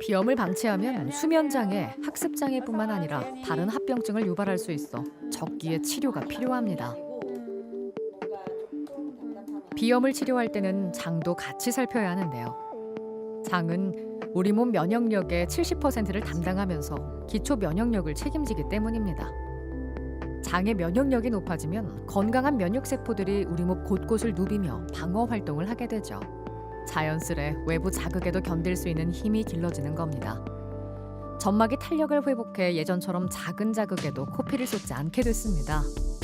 비염을 방치하면 수면 장애, 학습 장애뿐만 아니라 다른 합병증을 유발할 수 있어 적기에 치료가 필요합니다. 비염을 치료할 때는 장도 같이 살펴야 하는데요. 장은 우리 몸 면역력의 70%를 담당하면서 기초 면역력을 책임지기 때문입니다. 장의 면역력이 높아지면 건강한 면역 세포들이 우리 몸 곳곳을 누비며 방어 활동을 하게 되죠. 자연스레 외부 자극에도 견딜 수 있는 힘이 길러지는 겁니다. 점막이 탄력을 회복해 예전처럼 작은 자극에도 코피를 쏟지 않게 됐습니다.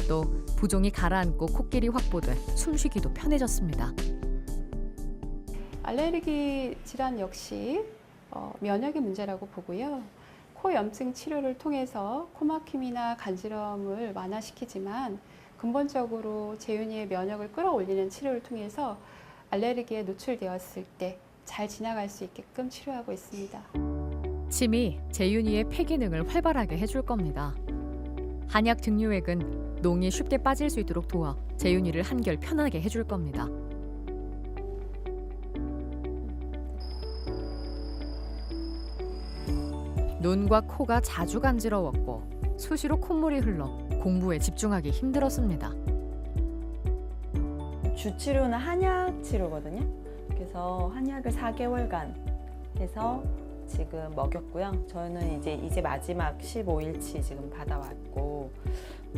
또 부종이 가라앉고 코끼리 확보돼 숨쉬기도 편해졌습니다. 알레르기 질환 역시 어, 면역의 문제라고 보고요. 코 염증 치료를 통해서 코막힘이나 간지럼을 완화시키지만 근본적으로 재윤이의 면역을 끌어올리는 치료를 통해서 알레르기에 노출되었을 때 잘 지나갈 수 있게끔 치료하고 있습니다. 침이 재윤이의 폐 기능을 활발하게 해줄 겁니다. 한약 등유액은 농이 쉽게 빠질 수 있도록 도와 재윤이를 한결 편하게 해줄 겁니다. 눈과 코가 자주 간지러웠고 수시로 콧물이 흘러 공부에 집중하기 힘들었습니다. 주 치료는 한약 치료거든요. 그래서 한약을 4개월간 해서 지금 먹였고요. 저는 이제 이제 마지막 15일치 지금 받아왔고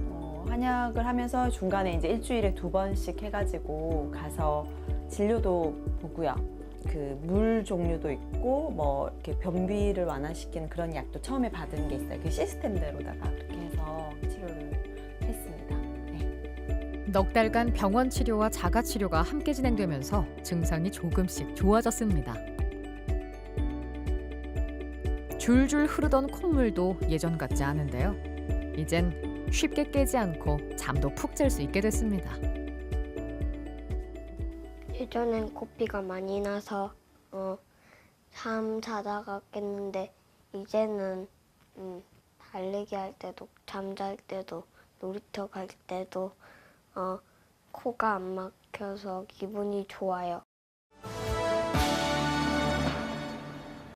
어, 한약을 하면서 중간에 이제 일주일에 두 번씩 해가지고 가서 진료도 보고요. 그 물 종류도 있고 뭐 이렇게 변비를 완화시키는 그런 약도 처음에 받은 게 있어요. 그 시스템대로다가 그렇게 해서 치료를 했습니다. 네. 넉 달간 병원 치료와 자가 치료가 함께 진행되면서 증상이 조금씩 좋아졌습니다. 줄줄 흐르던 콧물도 예전 같지 않은데요. 이젠 쉽게 깨지 않고 잠도 푹 잘 수 있게 됐습니다. 예전엔 코피가 많이 나서 어, 잠 자다가 깼는데 이제는 음, 달리기 할 때도 잠잘 때도 놀이터 갈 때도 어, 코가 안 막혀서 기분이 좋아요.